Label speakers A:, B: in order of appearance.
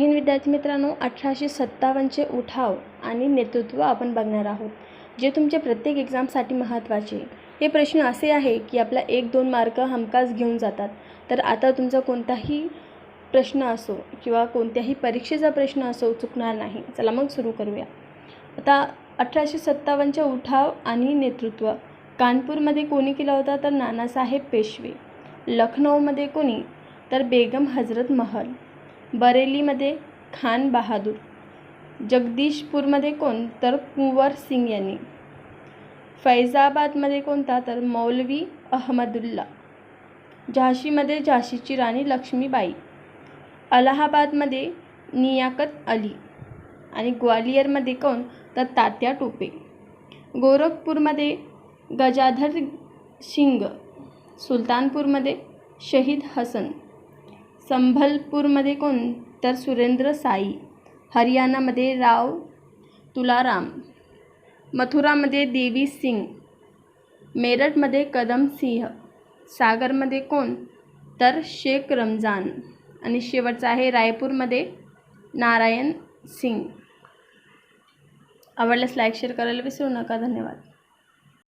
A: हिंद विद्यार्थी मित्रांनो अठराशे सत्तावन्नचे उठाव आणि नेतृत्व आपण बघणार आहोत जे तुमच्या प्रत्येक एक्झामसाठी महत्त्वाचे. हे प्रश्न असे आहे की आपला एक दोन मार्क हमखास घेऊन जातात. तर आता तुमचा कोणताही प्रश्न असो किंवा कोणत्याही परीक्षेचा प्रश्न असो चुकणार नाही. चला मग सुरू करूया. आता अठराशे सत्तावन्नचे उठाव आणि नेतृत्व. कानपूरमध्ये कोणी केला होता? तर नानासाहेब पेशवे. लखनौमध्ये कोणी? तर बेगम हजरत महल. बरेलीमध्ये खान बहादूर जगदीशपूरमध्ये कोण तर कुंवर सिंग यांनी फैजाबादमध्ये कोणता तर मौलवी अहमदुल्ला झाशीमध्ये झाशीची राणी लक्ष्मीबाई अलाहाबादमध्ये नियाकत अली आणि ग्वालियरमध्ये कोण तर तात्या टोपे गोरखपूरमध्ये गजाधर सिंग सुलतानपूरमध्ये शहीद हसन संभलपूरमध्ये कोण? तर सुरेंद्र साई. हरियाणामध्ये राव तुलाराम. मथुरामध्ये देवी सिंग. मेरठमध्ये कदम सिंह. सागरमध्ये कोण? तर शेख रमजान. आणि शेवटचा आहे रायपूरमध्ये नारायण सिंग. आवडल्यास लाईक शेअर करायला विसरू नका. धन्यवाद.